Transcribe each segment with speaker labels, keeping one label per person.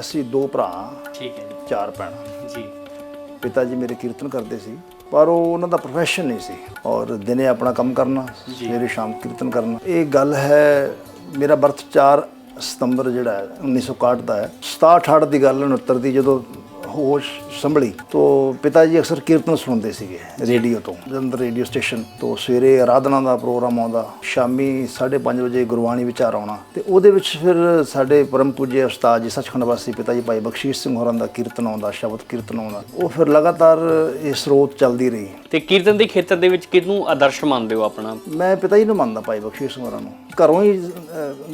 Speaker 1: ਅਸੀਂ ਦੋ ਭਰਾ
Speaker 2: ਠੀਕ ਹੈ ਜੀ।
Speaker 1: ਚਾਰ ਭੈਣਾਂ।
Speaker 2: ਜੀ।
Speaker 1: ਪਿਤਾ ਜੀ ਮੇਰੇ ਕੀਰਤਨ ਕਰਦੇ ਸੀ ਪਰ ਉਹ ਉਹਨਾਂ ਦਾ ਪ੍ਰੋਫੈਸ਼ਨ ਨਹੀਂ ਸੀ। ਔਰ ਦਿਨੇ ਆਪਣਾ ਕੰਮ ਕਰਨਾ ਸਵੇਰੇ ਸ਼ਾਮ ਕੀਰਤਨ ਕਰਨਾ। ਇਹ ਗੱਲ ਹੈ ਮੇਰਾ ਬਰਥ 4 ਸਤੰਬਰ ਜਿਹੜਾ ਹੈ 1961 ਦਾ ਹੈ। 67 68 ਦੀ ਗੱਲ ਹੈ 69 ਦੀ ਜਦੋਂ ਹੋਸ਼ ਸੰਭਲੀ। ਤੋਂ ਪਿਤਾ ਜੀ ਅਕਸਰ ਕੀਰਤਨ ਸੁਣਦੇ ਸੀਗੇ ਰੇਡੀਓ ਤੋਂ। ਜਲੰਧਰ ਰੇਡੀਓ ਸਟੇਸ਼ਨ ਤੋਂ ਸਵੇਰੇ ਆਰਾਧਨਾ ਦਾ ਪ੍ਰੋਗਰਾਮ ਆਉਂਦਾ ਸ਼ਾਮੀ 5:30 ਵਜੇ ਗੁਰਬਾਣੀ ਵਿਚਾਰ ਆਉਣਾ ਤੇ ਉਹਦੇ ਵਿੱਚ ਫਿਰ ਸਾਡੇ ਪਰਮ ਪੂਜੇ ਉਸਤਾਦ ਜੀ ਸੱਚਖੰਡ ਵਾਸੀ ਪਿਤਾ ਜੀ ਭਾਈ ਬਖਸ਼ੀਸ਼ ਸਿੰਘ ਹੋਰਾਂ ਦਾ ਕੀਰਤਨ ਆਉਂਦਾ ਸ਼ਬਦ ਕੀਰਤਨ ਆਉਂਦਾ। ਉਹ ਫਿਰ ਲਗਾਤਾਰ ਇਹ ਸਰੋਤ ਚੱਲਦੀ ਰਹੀ।
Speaker 2: ਤੇ ਕੀਰਤਨ ਦੇ ਖੇਤਰ ਦੇ ਵਿੱਚ ਕਿਹਨੂੰ ਆਦਰਸ਼ ਮੰਨਦੇ ਹੋ ਆਪਣਾ?
Speaker 1: ਮੈਂ ਪਿਤਾ ਜੀ ਨੂੰ ਮੰਨਦਾ ਭਾਈ ਬਖਸ਼ੀਸ਼ ਸਿੰਘ ਹੋਰਾਂ ਨੂੰ। ਘਰੋਂ ਹੀ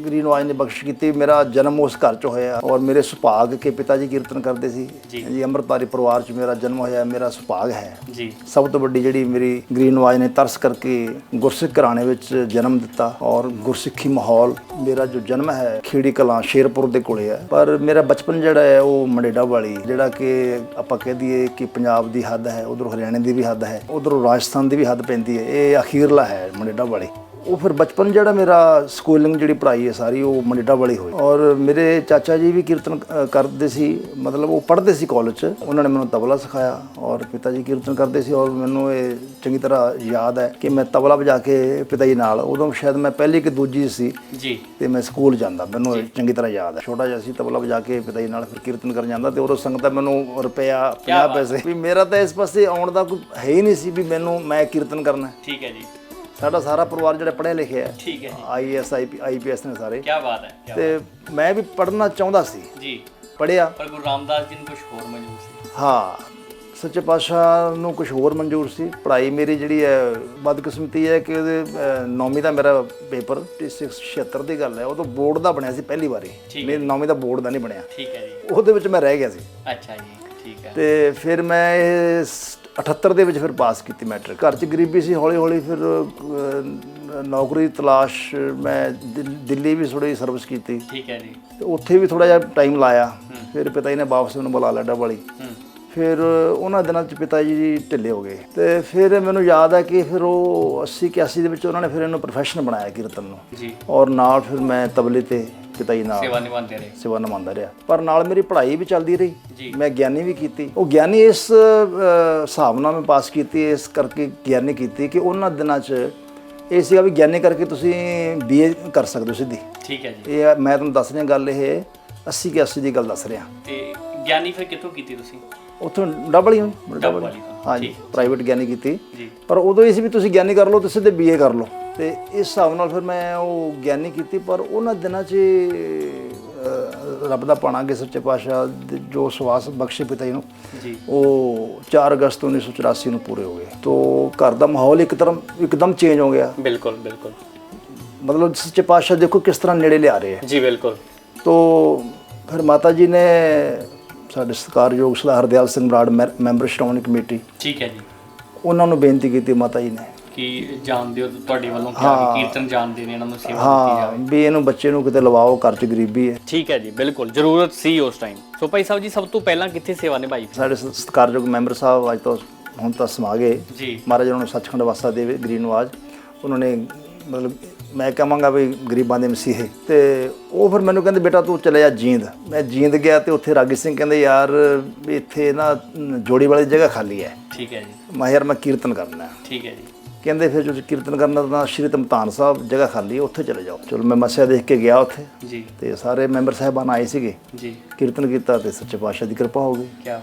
Speaker 1: ਗਰੀਨ ਵਾਜ ਨੇ ਬਖਸ਼ ਕੀਤੀ ਮੇਰਾ ਜਨਮ ਉਸ ਘਰ 'ਚ ਹੋਇਆ ਔਰ ਮੇਰੇ ਸੁਭਾਗ ਕੇ ਪਿਤਾ ਜੀ ਕੀਰਤਨ ਕਰਦੇ ਸੀ। ਜੀ ਅੰਮ੍ਰਿਤਧਾਰੀ ਪਰਿਵਾਰ 'ਚ ਮੇਰਾ ਜਨਮ ਹੋਇਆ ਮੇਰਾ ਸੁਭਾਗ ਹੈ।
Speaker 2: ਜੀ।
Speaker 1: ਸਭ ਤੋਂ ਵੱਡੀ ਜਿਹੜੀ ਮੇਰੀ ਗ੍ਰੀਨ ਵਾਜ ਨੇ ਤਰਸ ਕਰਕੇ ਗੁਰਸਿੱਖ ਘਰਾਣੇ ਵਿੱਚ ਜਨਮ ਦਿੱਤਾ ਔਰ ਗੁਰਸਿੱਖੀ ਮਾਹੌਲ ਮੇਰਾ ਜੋ ਜਨਮ ਹੈ ਖੇੜੀ ਕਲਾਂ ਸ਼ੇਰਪੁਰ ਦੇ ਕੋਲੇ ਹੈ। ਪਰ ਮੇਰਾ ਬਚਪਨ ਜਿਹੜਾ ਹੈ ਉਹ ਮੰਡੇਡਾ ਵਾਲੀ ਜਿਹੜਾ ਕਿ ਆਪਾਂ ਕਹਿ ਦਈਏ ਕਿ ਪੰਜਾਬ ਦੀ ਹੱਦ ਹੈ ਉਧਰ ਹਰਿਆਣੇ ਦੀ ਵੀ ਹੱਦ ਹੈ ਉਧਰ ਰਾਜਸਥਾਨ ਦੀ ਵੀ ਹੱਦ ਪੈਂਦੀ ਹੈ ਇਹ ਅਖੀਰਲਾ ਹੈ ਮੰਡੇਡਾ ਵਾਲੀ। ਉਹ ਫਿਰ ਬਚਪਨ ਜਿਹੜਾ ਮੇਰਾ ਸਕੂਲਿੰਗ ਜਿਹੜੀ ਪੜ੍ਹਾਈ ਹੈ ਸਾਰੀ ਉਹ ਮੰਡੇਡਾ ਵਾਲੀ ਹੋਈ। ਔਰ ਮੇਰੇ ਚਾਚਾ ਜੀ ਵੀ ਕੀਰਤਨ ਕਰਦੇ ਸੀ ਮਤਲਬ ਉਹ ਪੜ੍ਹਦੇ ਸੀ ਕਾਲਜ 'ਚ ਉਹਨਾਂ ਨੇ ਮੈਨੂੰ ਤਬਲਾ ਸਿਖਾਇਆ ਔਰ ਪਿਤਾ ਜੀ ਕੀਰਤਨ ਕਰਦੇ ਸੀ ਔਰ ਮੈਨੂੰ ਇਹ ਚੰਗੀ ਤਰ੍ਹਾਂ ਯਾਦ ਹੈ ਕਿ ਮੈਂ ਤਬਲਾ ਵਜਾ ਕੇ ਪਿਤਾ ਜੀ ਨਾਲ ਉਦੋਂ ਸ਼ਾਇਦ ਮੈਂ ਪਹਿਲੀ ਕਿ ਦੂਜੀ ਸੀ
Speaker 2: ਜੀ।
Speaker 1: ਤੇ ਮੈਂ ਸਕੂਲ ਜਾਂਦਾ ਮੈਨੂੰ ਇਹ ਚੰਗੀ ਤਰ੍ਹਾਂ ਯਾਦ ਹੈ। ਛੋਟਾ ਜਿਹਾ ਸੀ ਤਬਲਾ ਵਜਾ ਕੇ ਪਿਤਾ ਜੀ ਨਾਲ ਫਿਰ ਕੀਰਤਨ ਕਰਨ ਜਾਂਦਾ ਤੇ ਉਦੋਂ ਸੰਗਤ ਮੈਨੂੰ ਰੁਪਿਆ 50 ਪੈਸੇ ਵੀ ਮੇਰਾ ਤਾਂ ਇਸ ਪਾਸੇ ਆਉਣ ਦਾ ਕੋਈ ਹੈ ਹੀ ਨਹੀਂ ਸੀ ਵੀ ਮੈਨੂੰ ਮੈਂ ਕੀਰਤਨ ਕਰਨਾ।
Speaker 2: ਠੀਕ ਹੈ ਜੀ।
Speaker 1: ਸਾਡਾ ਸਾਰਾ ਪਰਿਵਾਰ ਜਿਹੜਾ ਪੜ੍ਹਿਆ ਲਿਖਿਆ ਹੈ।
Speaker 2: ਠੀਕ ਹੈ ਜੀ।
Speaker 1: ਆਈਐਸ ਆਈਪੀਐਸ ਨੇ ਸਾਰੇ।
Speaker 2: ਕੀ ਬਾਤ ਹੈ ਕਿਆ
Speaker 1: ਤੇ ਮੈਂ ਵੀ ਪੜ੍ਹਨਾ ਚਾਹੁੰਦਾ ਸੀ।
Speaker 2: ਜੀ।
Speaker 1: ਪੜ੍ਹਿਆ।
Speaker 2: ਪਰ ਗੁਰੂ ਰਾਮਦਾਸ ਜੀ ਨੂੰ ਕੁਝ ਹੋਰ ਮਨਜ਼ੂਰ ਸੀ।
Speaker 1: ਹਾਂ ਸੱਚੇ ਪਾਤਸ਼ਾਹ ਨੂੰ ਕੁਝ ਹੋਰ ਮਨਜ਼ੂਰ ਸੀ। ਪੜ੍ਹਾਈ ਮੇਰੀ ਜਿਹੜੀ ਹੈ ਬਦਕਿਸਮਤੀ ਹੈ ਕਿ ਉਹਦੇ ਅਹ, ਨੌਵੀਂ ਦਾ ਮੇਰਾ ਪੇਪਰ 76 ਦੀ ਗੱਲ ਹੈ। ਉਹ ਤਾਂ ਬੋਰਡ ਦਾ ਬਣਿਆ ਸੀ ਪਹਿਲੀ ਵਾਰੀ।
Speaker 2: ਠੀਕ
Speaker 1: ਮੇਰੇ ਨੌਵੀਂ ਦਾ ਬੋਰਡ ਦਾ ਨਹੀਂ ਬਣਿਆ।
Speaker 2: ਠੀਕ ਹੈ ਜੀ।
Speaker 1: ਉਹਦੇ ਵਿੱਚ ਮੈਂ ਰਹਿ ਗਿਆ ਸੀ।
Speaker 2: ਅੱਛਾ ਜੀ ਠੀਕ ਹੈ।
Speaker 1: ਤੇ ਫਿਰ ਮੈਂ ਇਹ ਸ- 78 ਦੇ ਵਿੱਚ ਫਿਰ ਪਾਸ ਕੀਤੀ ਮੈਟ੍ਰਿਕ। ਘਰ 'ਚ ਗਰੀਬੀ ਸੀ ਹੌਲੀ ਹੌਲੀ ਫਿਰ ਨੌਕਰੀ ਤਲਾਸ਼ ਮੈਂ ਦਿਲ- ਵੀ ਥੋੜੀ ਸਰਵਿਸ ਕੀਤੀ।
Speaker 2: ਠੀਕ ਹੈ ਜੀ।
Speaker 1: ਤੇ ਉੱਥੇ ਵੀ ਥੋੜਾ ਜਿਹਾ ਟਾਈਮ ਲਾਇਆ। ਫਿਰ ਪਿਤਾ ਜੀ ਨੇ ਵਾਪਸ ਮੈਨੂੰ ਬੁਲਾ ਲਿਆ ਡੱਬ ਵਾਲੀ
Speaker 2: ਹੂੰ।
Speaker 1: ਫਿਰ ਉਹਨਾਂ ਦਿਨਾਂ 'ਚ ਪਿਤਾ ਜੀ ਢਿੱਲੇ ਹੋ ਗਏ। ਤੇ ਫਿਰ ਮੈਨੂੰ ਯਾਦ ਹੈ ਕਿ ਫਿਰ ਉਹ 80 81 ਦੇ ਵਿੱਚ ਉਹਨਾਂ ਨੇ ਫਿਰ ਇਹਨੂੰ ਪ੍ਰੋਫੈਸ਼ਨ ਬਣਾਇਆ ਕੀਰਤਨ ਨੂੰ।
Speaker 2: ਜੀ।
Speaker 1: ਔਰ ਨਾਲ ਫਿਰ ਮੈਂ ਤਬਲੇ ਤੇ ਪਿਤਾ ਜੀ ਨਾਲ।
Speaker 2: ਸੇਵਾ ਨਿਭਾਉਂਦੇ ਰਹੇ।
Speaker 1: ਸੇਵਾ ਨਿਭਾਉਂਦਾ ਰਿਹਾ। ਪਰ ਨਾਲ ਮੇਰੀ ਪੜ੍ਹਾਈ ਵੀ ਚੱਲਦੀ ਰਹੀ। ਮੈਂ ਗਿਆਨੀ ਵੀ ਕੀਤੀ। ਉਹ ਗਿਆਨੀ ਇਸ ਹਿਸਾਬ ਨਾਲ ਮੈਂ ਪਾਸ ਕੀਤੀ ਇਸ ਕਰਕੇ ਗਿਆਨੀ ਕੀਤੀ ਕਿ ਉਹਨਾਂ ਦਿਨਾਂ 'ਚ ਇਹ ਸੀਗਾ ਵੀ ਗਿਆਨੀ ਕਰਕੇ ਤੁਸੀਂ ਬੀਏ ਕਰ ਸਕਦੇ ਹੋ ਸਿੱਧੀ।
Speaker 2: ਠੀਕ ਹੈ ਜੀ।
Speaker 1: ਇਹ ਮੈਂ ਤੁਹਾਨੂੰ ਦੱਸ ਰਿਹਾ ਗੱਲ ਇਹ 80 ਕਿ 80 ਦੀ ਗੱਲ ਦੱਸ ਰਿਹਾ।
Speaker 2: ਤੇ ਗਿਆਨੀ ਫਿਰ ਕਿੱਥੋਂ ਕੀਤੀ ਤੁਸੀਂ?
Speaker 1: ਉੱਥੋਂ ਡਬਲ ਹੀ ਹੋਈ।
Speaker 2: ਡੱਬ ਵਾਲੀ ਤੋਂ।
Speaker 1: ਹਾਂਜੀ ਪ੍ਰਾਈਵੇਟ ਗਿਆਨੀ ਕੀਤੀ। ਪਰ ਉਦੋਂ ਇਹ ਸੀ ਵੀ ਤੁਸੀਂ ਗਿਆਨੀ ਕਰ ਲਓ ਤੇ ਸਿੱਧੇ ਬੀਏ ਕਰ ਲਓ। ਤੇ ਇਸ ਹਿਸਾਬ ਨਾਲ ਫਿਰ ਮੈਂ ਉਹ ਗਿਆਨੀ ਕੀਤੀ ਪਰ ਉਹਨਾਂ ਦਿਨਾਂ 'ਚ ਰੱਬ ਦਾ ਪਾਣਾ ਕਿ ਸੱਚੇ ਪਾਤਸ਼ਾਹ ਦੇ ਜੋ ਸਵਾਸ ਬਖਸ਼ੇ ਪਿਤਾ ਜੀ ਨੂੰ
Speaker 2: ਜੀ।
Speaker 1: ਉਹ 4 ਅਗਸਤ 1984 ਨੂੰ ਪੂਰੇ ਹੋ ਗਏ। ਤੋਂ ਘਰ ਦਾ ਮਾਹੌਲ ਇੱਕ ਤਰ੍ਹਾਂ ਇੱਕਦਮ ਚੇਂਜ ਹੋ ਗਿਆ।
Speaker 2: ਬਿਲਕੁਲ ਬਿਲਕੁਲ।
Speaker 1: ਮਤਲਬ ਸੱਚੇ ਪਾਤਸ਼ਾਹ ਦੇਖੋ ਕਿਸ ਤਰ੍ਹਾਂ ਨੇੜੇ ਲਿਆ ਰਹੇ ਹੈ।
Speaker 2: ਜੀ ਬਿਲਕੁਲ।
Speaker 1: ਤੋ ਫਿਰ ਮਾਤਾ ਜੀ ਨੇ ਸਾਡੇ ਸਤਿਕਾਰਯੋਗ ਸਰਦਾਰ ਹਰਦਿਆਲ ਸਿੰਘ ਬਰਾੜ ਮੈਂਬਰ ਸ਼੍ਰੋਮਣੀ ਕਮੇਟੀ
Speaker 2: ਠੀਕ ਹੈ ਜੀ।
Speaker 1: ਉਹਨਾਂ ਨੂੰ ਬੇਨਤੀ ਕੀਤੀ ਮਾਤਾ ਜੀ ਨੇ।
Speaker 2: ਕਿ ਜਾਣਦੇ ਹੋ ਤੁਹਾਡੇ ਵੱਲੋਂ ਕਿਹਾ ਕਿ ਕੀਰਤਨ ਜਾਣਦੇ ਨੇ ਇਹਨਾਂ ਨੂੰ ਸੇਵਾ ਦਿੱਤੀ
Speaker 1: ਹਾਂ
Speaker 2: ਜਾਵੇ।
Speaker 1: ਵੀ ਇਹਨੂੰ ਬੱਚੇ ਨੂੰ ਕਿਤੇ ਲਵਾਓ ਘਰ 'ਚ ਗਰੀਬੀ ਹੈ।
Speaker 2: ਠੀਕ ਹੈ ਜੀ ਬਿਲਕੁਲ ਜ਼ਰੂਰਤ ਸੀ ਉਸ ਟਾਈਮ ਸੋ ਭਾਈ ਸਾਹਿਬ ਜੀ ਸਭ ਤੋਂ ਪਹਿਲਾਂ ਕਿੱਥੇ ਸੇਵਾ ਨਿਭਾਈ
Speaker 1: ਸਾਡੇ ਸ- ਸਤਿਕਾਰਯੋਗ ਮੈਂਬਰ ਸਾਹਿਬ ਅੱਜ ਤੋਂ ਹੁਣ ਤਾਂ ਸਮਾ ਗਏ।
Speaker 2: ਜੀ।
Speaker 1: ਮਹਾਰਾਜ ਉਹਨਾਂ ਨੂੰ ਸੱਚਖੰਡ ਵਾਸਾ ਦੇਵੇ ਗ੍ਰੀਨਵਾਜ ਉਹਨਾਂ ਨੇ ਮਤਲਬ ਮੈਂ ਕਹਾਂਗਾ ਵੀ ਗਰੀਬਾਂ ਦੇ ਮਸੀਹੇ ਤੇ ਉਹ ਫਿਰ ਮੈਨੂੰ ਕਹਿੰਦੇ ਬੇਟਾ ਤੂੰ ਚਲੇ ਜਾ ਜੀਂਦ। ਮੈਂ ਜੀਂਦ ਗਿਆ ਤੇ ਉੱਥੇ ਰਾਗੀ ਸਿੰਘ ਕਹਿੰਦੇ ਯਾਰ ਵੀ ਇੱਥੇ ਨਾ ਜੋੜੀ ਵਾਲੀ ਜਗ੍ਹਾ ਖਾਲੀ ਹੈ।
Speaker 2: ਠੀਕ ਹੈ ਜੀ।
Speaker 1: ਮੈਂ ਯਾਰ ਮੈਂ ਕੀਰਤਨ ਕਰਨਾ ਹੈ।
Speaker 2: ਠੀਕ ਹੈ ਜੀ।
Speaker 1: ਕਹਿੰਦੇ ਫਿਰ ਜੋ ਕੀਰਤਨ ਕਰਨਾ ਤਾਂ ਸ਼੍ਰੀ ਤਮਤਾਨ ਸਾਹਿਬ ਜਗ੍ਹਾ ਖਾਲੀ ਹੈ ਉੱਥੇ ਚਲੇ ਜਾਓ। ਚਲੋ ਮੈਂ ਮੱਸਿਆ ਦੇਖ ਕੇ ਗਿਆ ਉੱਥੇ।
Speaker 2: ਜੀ।
Speaker 1: ਤੇ ਸਾਰੇ ਮੈਂਬਰ ਸਾਹਿਬਾਨ ਆਏ ਸੀਗੇ।
Speaker 2: ਜੀ।
Speaker 1: ਕੀਰਤਨ ਕੀਤਾ ਤੇ ਸੱਚੇ ਪਾਤਸ਼ਾਹ ਦੀ ਕਿਰਪਾ ਹੋ ਗਈ।
Speaker 2: ਕੀ ਬਾਤ